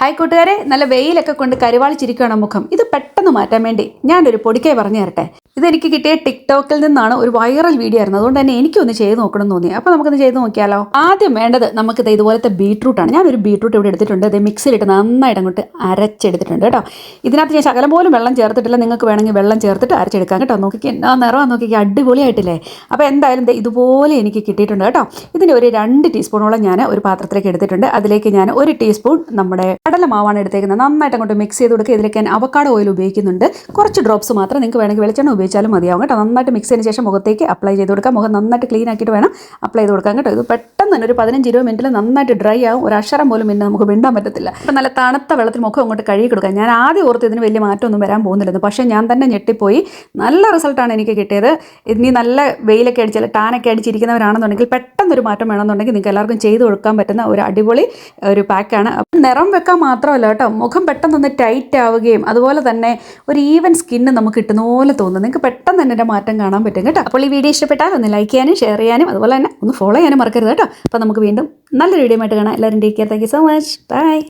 Hi കൂട്ടുകാരെ നല്ല വെയിലൊക്കെ കൊണ്ട് കരുവാളിച്ചിരിക്കുകയാണ് മുഖം. ഇത് പെട്ടെന്ന് മാറ്റാൻ വേണ്ടി ഞാനൊരു പൊടിക്കായി പറഞ്ഞു തരട്ടെ. ഇതെനിക്ക് കിട്ടിയ ടിക്ടോക്കിൽ നിന്നാണ് ഒരു വൈറൽ വീഡിയോ ആയിരുന്നു അതുകൊണ്ട് തന്നെ എനിക്കൊന്ന് ചെയ്ത് നോക്കണം എന്ന് തോന്നി. അപ്പോൾ നമുക്കൊന്ന് ചെയ്ത് നോക്കിയാലോ? ആദ്യം വേണ്ടത് നമുക്ക് ഇത് ഇതുപോലത്തെ ബീട്രൂട്ടാണ് ഞാനൊരു ബീട്രൂട്ട് ഇവിടെ എടുത്തിട്ടുണ്ട്. ഇത് മിക്സിയിലിട്ട് നന്നായിട്ട് അങ്ങോട്ട് അരച്ചെടുത്തിട്ടുണ്ട് കേട്ടോ. ഇതിനകത്ത് ഞാൻ ശകലം പോലും വെള്ളം ചേർത്തിട്ടില്ല. നിങ്ങൾക്ക് വേണമെങ്കിൽ വെള്ളം ചേർത്തിട്ട് അരച്ചെടുക്കാം കേട്ടോ. നോക്കിക്ക് എന്നാ നിറം നോക്കിക്ക് അടിപൊളിയായിട്ടില്ലേ? അപ്പോൾ എന്തായാലും ഇതുപോലെ എനിക്ക് കിട്ടിയിട്ടുണ്ട് കേട്ടോ. ഇതിന്റെ ഒരു രണ്ട് ടീസ്പൂണോളം ഞാൻ ഒരു പാത്രത്തിലേക്ക് എടുത്തിട്ടുണ്ട്. അതിലേക്ക് ഞാൻ ഒരു ടീസ്പൂൺ നമ്മുടെ കടലമാവാണ് എടുത്തേക്കുന്നത്. നന്നായിട്ട് അങ്ങോട്ട് മിക്സ് ചെയ്ത് കൊടുക്കുക. ഇതിലേക്ക് ഞാൻ അവക്കാട് ഓയിൽ ഉപയോഗിക്കുന്നുണ്ട്. കുറച്ച് ഡ്രോപ്സ് മാത്രം നിങ്ങൾക്ക് വേണമെങ്കിൽ വെളിച്ചെണ്ണ ഉപയോഗിച്ചാലും മതിയാവും കേട്ടോ. നന്നായിട്ട് മിക്സ് ചെയ്തതിന് ശേഷം മുഖത്തേക്ക് അപ്ലൈ ചെയ്ത് കൊടുക്കുക. മുഖം നന്നായിട്ട് ക്ലീൻ ആക്കിയിട്ട് വേണം അപ്ലൈ ചെയ്ത് കൊടുക്കാൻ കേട്ടോ. ഇത് പെട്ടെന്ന് തന്നെ ഒരു പതിനഞ്ച് ഇരുപത് മിനിറ്റിൽ നന്നായിട്ട് ഡ്രൈ ആവും. ഒരു അക്ഷരം പോലും പിന്നെ നമുക്ക് വിണ്ടാൻ പറ്റത്തില്ല. അപ്പം നല്ല തണുത്ത വെള്ളത്തിൽ മുഖം അങ്ങോട്ട് കഴുകി കൊടുക്കുക. ഞാൻ ആദ്യം ഓർത്ത് ഇതിന് വലിയ മാറ്റമൊന്നും വരാൻ പോകുന്നില്ലെന്ന് പക്ഷേ ഞാൻ തന്നെ ഞെട്ടിപ്പോയി. നല്ല റിസൾട്ടാണ് എനിക്ക് കിട്ടിയത്. ഇനി നല്ല വെയിലൊക്കെ അടിച്ചാൽ ടാനൊക്കെ അടിച്ചിരിക്കുന്നവരാണെന്നുണ്ടെങ്കിൽ പെട്ടെന്ന് ഒരു മാറ്റം വേണമെന്നുണ്ടെങ്കിൽ നിങ്ങൾക്ക് എല്ലാവർക്കും ചെയ്ത് കൊടുക്കാൻ പറ്റുന്ന ഒരു അടിപൊളി ഒരു പാക്കാണ് നിറം വെക്കാൻ മാത്രമല്ല കേട്ടോ മുഖം പെട്ടെന്നൊന്ന് ടൈറ്റ് ആവുകയും അതുപോലെ തന്നെ ഒരു ഈവൻ സ്കിന്ന് നമുക്ക് കിട്ടുന്ന പോലെ തോന്നും. നിങ്ങൾക്ക് പെട്ടെന്ന് തന്നെ മാറ്റം കാണാൻ പറ്റും കേട്ടോ. അപ്പോൾ ഈ വീഡിയോ ഇഷ്ടപ്പെട്ടാൽ ഒന്ന് ലൈക്ക് ചെയ്യാനും ഷെയർ ചെയ്യാനും അതുപോലെ തന്നെ ഒന്ന് ഫോളോ ചെയ്യാനും മറക്കരുത് കേട്ടോ. അപ്പോൾ നമുക്ക് വീണ്ടും നല്ലൊരു വീഡിയോ ആയിട്ട് കാണാം. എല്ലാവരും take care thank you so much bye